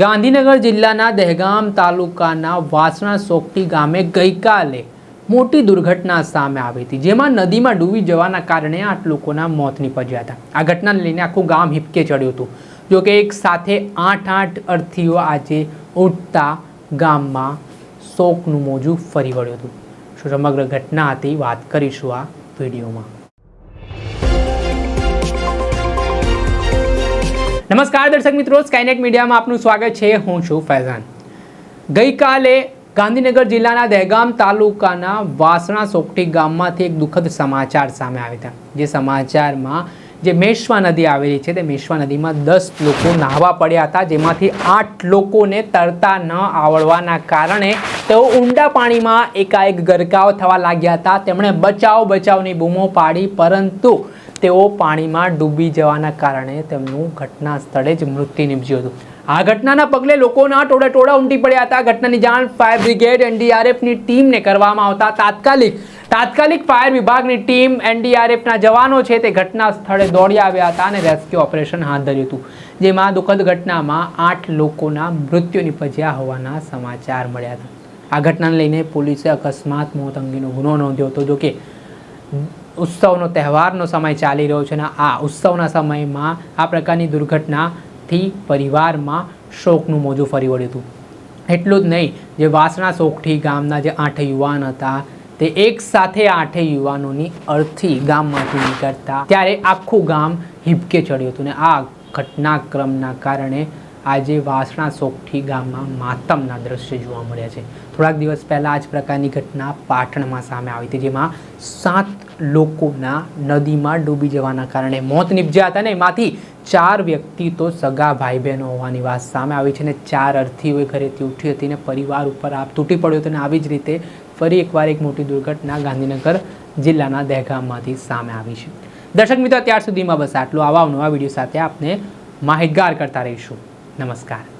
ગાંધીનગર જિલ્લાના દહેગામ તાલુકાના વાસણા સોકટી ગામે ગઈકાલે મોટી દુર્ઘટના સામે આવી હતી, જેમાં નદીમાં ડૂબી જવાના કારણે આઠ લોકોના મોત નીપજ્યા હતા. આ ઘટનાને લઈને આખું ગામ હિપકે ચડ્યું હતું. જોકે એક સાથે આઠ આઠ અર્થીઓ આજે ઉઠતા ગામમાં શોકનું મોજું ફરી વળ્યું હતું. શું સમગ્ર ઘટના હતી? વાત કરીશું આ વિડીયોમાં. નમસ્કાર દર્શક મિત્રો સ્કાયનેટ મીડિયામાં આપનું સ્વાગત છે. હું છું ફૈઝાન. ગઈકાલે ગાંધીનગર જિલ્લાના દહેગામ તાલુકાના વાસણા સોકટી ગામમાંથી એક દુઃખદ સમાચાર સામે આવ્યા હતા. જે સમાચારમાં જે મેશ્વા નદી આવેલી છે, તે મેશ્વા નદીમાં દસ લોકો નાહવા પડ્યા હતા. જેમાંથી આઠ લોકોને તરતા ન આવડવાના કારણે તેઓ ઊંડા પાણીમાં એકાએક ગરકાવ થવા લાગ્યા હતા. તેમણે બચાવ બચાવની બૂમો પાડી, પરંતુ તેઓ પાણીમાં ડૂબી જવાના કારણે તેમનું ઘટના સ્થળે જ મૃત્યુ નિપજ્યું હતું. આ ઘટનાના પગલે લોકોના ટોળા ટોળા ઉમટી પડ્યા હતા. ઘટનાની જાણ ફાયર બ્રિગેડ એનડીઆરએફની ટીમને કરવામાં આવતા તાત્કાલિક તાત્કાલિક ફાયર વિભાગની ટીમ એનડીઆરએફના જવાનો છે તે ઘટના સ્થળે દોડી આવ્યા હતા અને રેસ્ક્યુ ઓપરેશન હાથ ધર્યું હતું. જેમાં દુઃખદ ઘટનામાં આઠ લોકોના મૃત્યુ નિપજ્યા હોવાના સમાચાર મળ્યા હતા. આ ઘટનાને લઈને પોલીસે અકસ્માત મોત અંગેનો ગુનો નોંધ્યો હતો. જોકે ઉત્સવનો, તહેવારનો સમય ચાલી રહ્યો છે અને આ ઉત્સવના સમયમાં આ પ્રકારની દુર્ઘટનાથી પરિવારમાં શોકનું મોજું ફરી વળ્યું હતું. એટલું જ નહીં, જે વાસણા સોખઠી ગામના જે આઠ યુવાન હતા, તે એક સાથે આઠે યુવાનોની અર્થી ગામમાંથી નીકળતા ત્યારે આખું ગામ હિબકે ચડ્યું હતું ને આ ઘટનાક્રમના કારણે આજે વાસણા સોખઠી ગામમાં માતમના દ્રશ્ય જોવા મળ્યા છે. થોડાક દિવસ પહેલાં આ જ પ્રકારની ઘટના પાટણમાં સામે આવી હતી, જેમાં સાત લોકોના નદીમાં ડૂબી જવાના કારણે મોત નિપજ્યા હતા ને એમાંથી ચાર વ્યક્તિ તો સગા ભાઈ બહેનો હોવાની વાત સામે આવી છે ને ચાર અર્થીઓએ ઘરેથી ઉઠી હતી ને પરિવાર ઉપર આપ તૂટી પડ્યો હતો ને આવી જ રીતે ફરી એકવાર એક મોટી દુર્ઘટના ગાંધીનગર જિલ્લાના દહેગામમાંથી સામે આવી છે. દર્શક મિત્રો ત્યાર સુધીમાં બસ આટલું. આવા નવા વીડિયો સાથે આપને માહિતગાર કરતા રહીશું. નમસ્કાર.